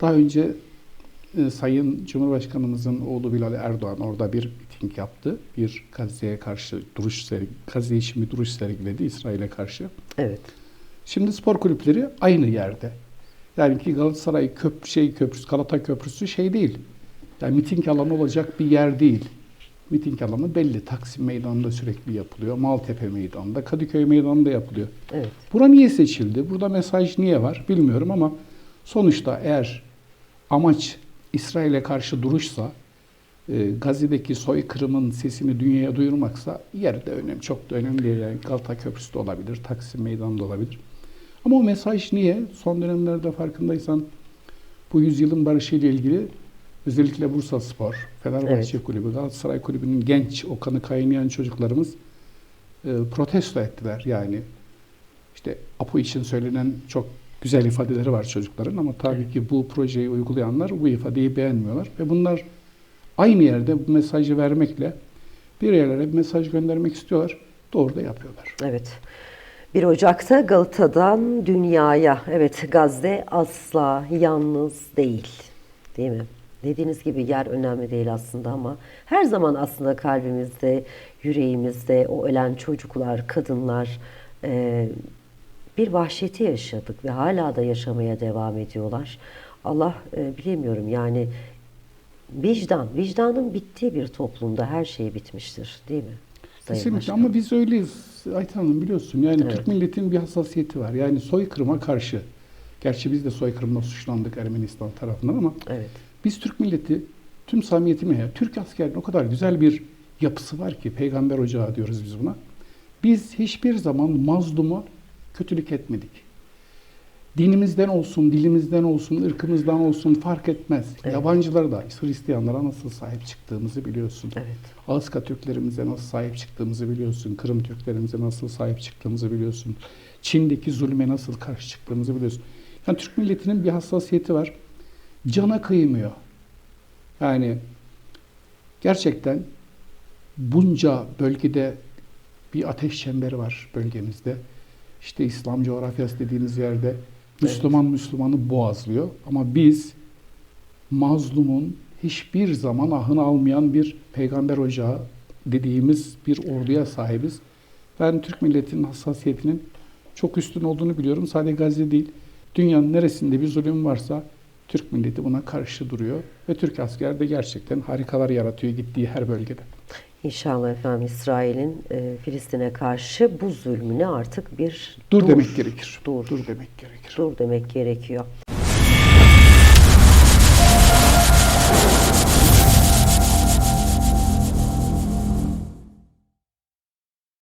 Daha önce e, Sayın Cumhurbaşkanımızın oğlu Bilal Erdoğan orada bir miting yaptı. Bir Gazze'ye karşı duruş sergiledi. Gazze için bir duruş sergiledi İsrail'e karşı. Evet. Şimdi spor kulüpleri aynı yerde. Yani ki Galatasaray köp şey köprüsü, Galata Köprüsü şey değil. Yani miting alanı olacak bir yer değil. Miting alanı belli. Taksim Meydanı'nda sürekli yapılıyor. Maltepe Meydanı'nda, Kadıköy Meydanı'nda yapılıyor. Evet. Bura niye seçildi? Burada mesaj niye var bilmiyorum ama sonuçta eğer amaç İsrail'e karşı duruşsa, e, Gazze'deki soykırımın sesini dünyaya duyurmaksa yer de önemli, çok da önemli değil. Yani Galata Köprüsü de olabilir, Taksim Meydanı da olabilir. Ama o mesaj niye? Son dönemlerde farkındaysan bu yüzyılın barışı ile ilgili özellikle Bursa Spor, Fenerbahçe Kulübü, Galatasaray Kulübü'nün genç, o kanı kaynayan çocuklarımız e, protesto ettiler. Yani işte APO için söylenen çok güzel ifadeleri var çocukların ama tabii ki bu projeyi uygulayanlar bu ifadeyi beğenmiyorlar ve bunlar aynı yerde bu mesajı vermekle bir yerlere bir mesaj göndermek istiyorlar. Doğru da yapıyorlar. Evet. 1 Ocak'ta Galata'dan dünyaya, evet Gazze asla yalnız değil. Değil mi? Dediğiniz gibi yer önemli değil aslında ama her zaman aslında kalbimizde, yüreğimizde o ölen çocuklar, kadınlar e, bir vahşeti yaşadık ve hala da yaşamaya devam ediyorlar. Allah e, bilemiyorum yani vicdan, vicdanın bittiği bir toplumda her şey bitmiştir değil mi? Sayın Kesinlikle Başkan? ama biz öyleyiz Ayten Hanım biliyorsun. Yani Evet. Türk milletinin bir hassasiyeti var. Yani soykırıma karşı. Gerçi biz de soykırımla suçlandık Ermenistan tarafından ama Evet. Biz Türk milleti tüm samimiyetimle Türk askerinin o kadar güzel bir yapısı var ki peygamber ocağı diyoruz biz buna. Biz hiçbir zaman mazluma kötülük etmedik. Dinimizden olsun, dilimizden olsun, ırkımızdan olsun fark etmez. Evet. Yabancılara da, Hristiyanlara nasıl sahip çıktığımızı biliyorsun. Evet. Ağızka Türklerimize nasıl sahip çıktığımızı biliyorsun. Kırım Türklerimize nasıl sahip çıktığımızı biliyorsun. Çin'deki zulme nasıl karşı çıktığımızı biliyorsun. Yani Türk milletinin bir hassasiyeti var. Cana kıymıyor. Yani gerçekten bunca bölgede bir ateş çemberi var bölgemizde. İşte İslam coğrafyası dediğimiz yerde Müslüman Müslümanı boğazlıyor. Ama biz mazlumun hiçbir zaman ahını almayan bir peygamber ocağı dediğimiz bir orduya sahibiz. Ben Türk milletinin hassasiyetinin çok üstün olduğunu biliyorum. Sadece Gazze değil, dünyanın neresinde bir zulüm varsa Türk milleti buna karşı duruyor. Ve Türk asker de gerçekten harikalar yaratıyor gittiği her bölgede. İnşallah efendim İsrail'in e, Filistin'e karşı bu zulmüne artık bir Dur, demek gerekir. Dur. Dur demek gerekir. Dur demek gerekiyor.